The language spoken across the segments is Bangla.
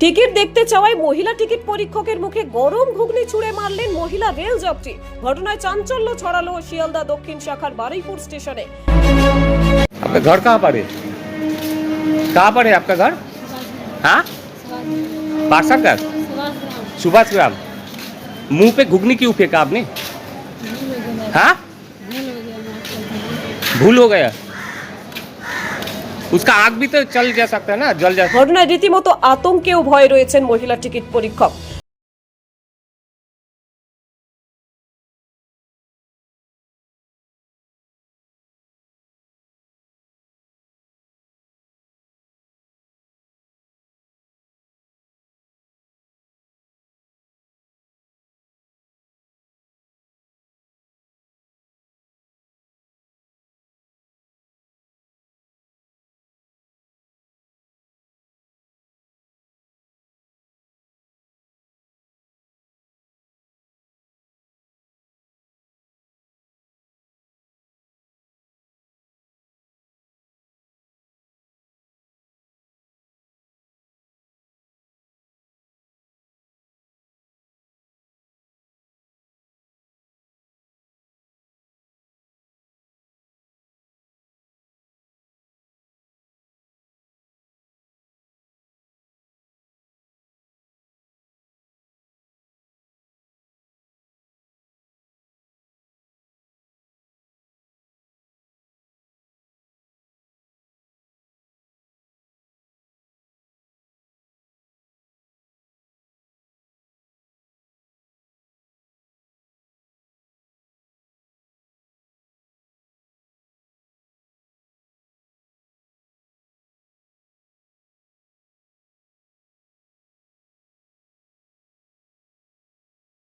টিকিট দেখতে চাওয়ায় মহিলা টিকিট পরীক্ষকের মুখে গরম ঘুগনি ছুঁড়ে মারলেন মহিলা রেল যাত্রী ঘটনায় চাঞ্চল্য ছড়ালো শিয়ালদা দক্ষিণ শাখার বারুইপুর স্টেশনে आपका घर कहाँ पर है कहाँ पर है आपका घर हाँ पार्सा का सुभाष ग्राम मुंह पे घुगनी क्यों फेंका आपने हाँ भूल हो गया उसका आग भी तो चल जा सकता है ना जल जा ঘটনায় রীতিমতো আতঙ্কেও ভয় রয়েছেন মহিলা টিকিট পরীক্ষক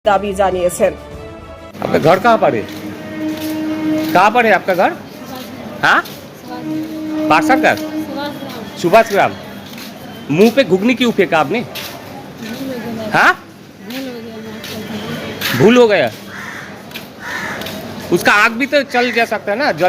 দাবি জানিয়েছেন आपका घर कहाँ पर है कहाँ पर है आपका घर हाँ पार्सा का सुभाष ग्राम मुंह पे घुगनी क्यों फेंका आपने हाँ भूल हो गया उसका आग भी तो चल जा सकता है ना जल